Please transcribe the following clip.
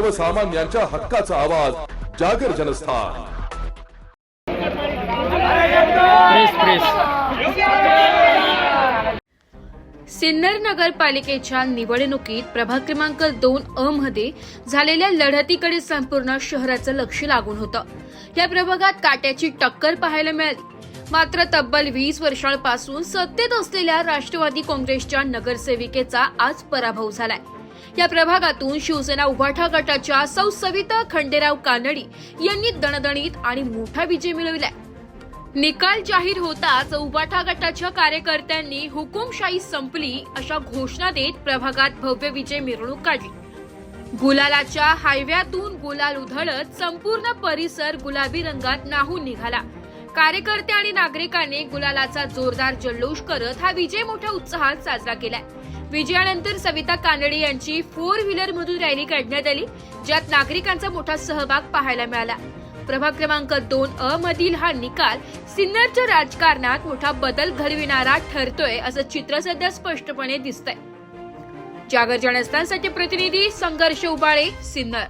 सर्वसामान्यांच्या हक्काचा आवाज जागर जनस्थान. सिन्नर नगरपालिकेच्या निवडणुकीत प्रभाग क्रमांक दोन अ मध्ये झालेल्या लढतीकडे संपूर्ण शहराचं लक्ष लागून होतं. या प्रभागात काट्याची टक्कर पाहायला मिळाली. मात्र तब्बल वीस वर्षांपासून सत्तेत असलेल्या राष्ट्रवादी काँग्रेसच्या नगरसेविकेचा आज पराभव झालाय. या प्रभागातून शिवसेना उभाठा गटाच्या सौ सविता खंडेराव कानडी यांनी दणदणीत आणि मोठा विजय मिळविलाय. निकाल जाहीर होताच उबाठा गटाच्या कार्यकर्त्यांनी हुकुमशाही संपली अशा घोषणा देत प्रभागात भव्य विजय मिरवणूक काढली. गुलालाच्या हायव्यातून गुलाल उधळत संपूर्ण परिसर गुलाबी रंगात नाहून निघाला. कार्यकर्ते आणि नागरिकांनी गुलालाचा जोरदार जल्लोष करत हा विजय मोठ्या उत्साहात साजरा केलाय. विजयानंतर सविता कानडे यांची फोर व्हीलर मधून रॅली काढण्यात आली ज्यात नागरिकांचा मोठा सहभाग पाहायला मिळाला. प्रभाग क्रमांक दोन अ मधील हा निकाल सिन्नरच्या राजकारणात मोठा बदल घडविणारा ठरतोय असं चित्र सध्या स्पष्टपणे दिसतंय. जागर जनस्थानसाठी प्रतिनिधी संघर्ष उबाळे सिन्नर.